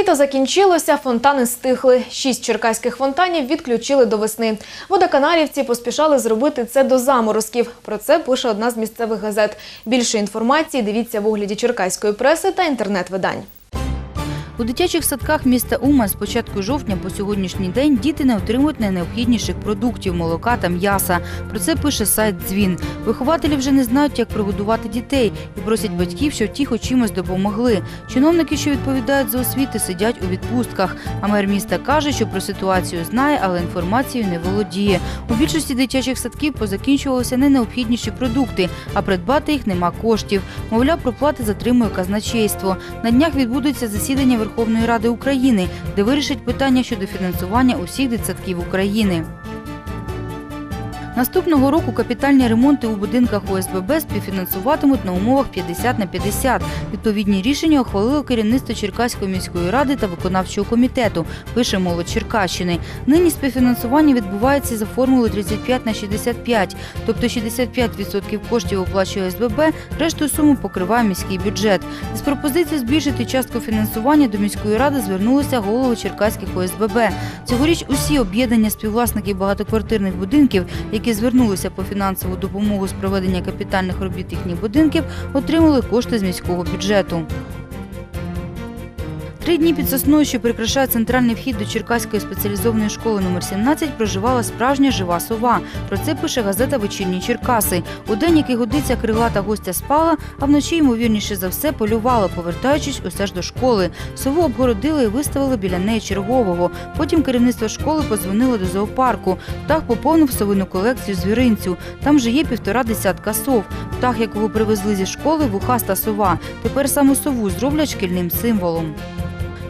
Літо закінчилося, фонтани стихли. Шість черкаських фонтанів відключили до весни. Водоканалівці поспішали зробити це до заморозків. Про це пише одна з місцевих газет. Більше інформації дивіться в огляді черкаської преси та інтернет-видань. У дитячих садках міста Уман з початку жовтня по сьогоднішній день діти не отримують найнеобхідніших продуктів молока та м'яса. Про це пише сайт Дзвін. Вихователі вже не знають, як прогодувати дітей і просять батьків, щоб ті хоч чимось допомогли. Чиновники, що відповідають за освіти, сидять у відпустках. А мер міста каже, що про ситуацію знає, але інформацією не володіє. У більшості дитячих садків позакінчувалися не необхідніші продукти, а придбати їх нема коштів. Мовляв, проплати затримує казначейство. На днях відбудеться засідання Верховної Ради України, де вирішить питання щодо фінансування усіх дитсадків України. Наступного року капітальні ремонти у будинках ОСББ співфінансуватимуть на умовах 50 на 50. Відповідні рішення ухвалило керівництво Черкаської міської ради та виконавчого комітету, пише молодь Черкащини. Нині співфінансування відбувається за формулою 35 на 65, тобто 65% коштів оплачує ОСББ, решту суму покриває міський бюджет. З пропозицією збільшити частку фінансування до міської ради звернулися голови черкаських ОСББ. Цьогоріч усі об'єднання співвласників багатоквартирних будинків, які звернулися по фінансову допомогу з проведення капітальних робіт їхніх будинків, отримали кошти з міського бюджету. Три дні під сосною, що прикрашає центральний вхід до Черкаської спеціалізованої школи номер 17, проживала справжня жива сова. Про це пише газета Вечірні Черкаси. У день, який годиться крилата гостя спала, а вночі, ймовірніше за все, полювала, повертаючись усе ж до школи. Сову обгородили і виставили біля неї чергового. Потім керівництво школи подзвонило до зоопарку. Птах поповнив совину колекцію звіринцю. Там же є півтора десятка сов. Птах, якого привезли зі школи, вухаста сова. Тепер саму сову зроблять шкільним символом.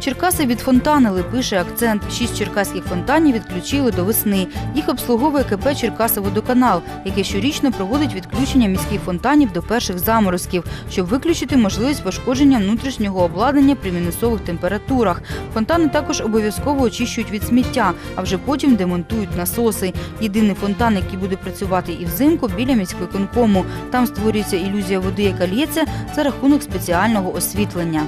Черкаси відфонтанили, пише акцент. Шість черкаських фонтанів відключили до весни. Їх обслуговує КП «Черкасоводоканал», яке щорічно проводить відключення міських фонтанів до перших заморозків, щоб виключити можливість пошкодження внутрішнього обладнання при мінусових температурах. Фонтани також обов'язково очищують від сміття, а вже потім демонтують насоси. Єдиний фонтан, який буде працювати і взимку, біля міськвиконкому. Там створюється ілюзія води, яка лється за рахунок спеціального освітлення.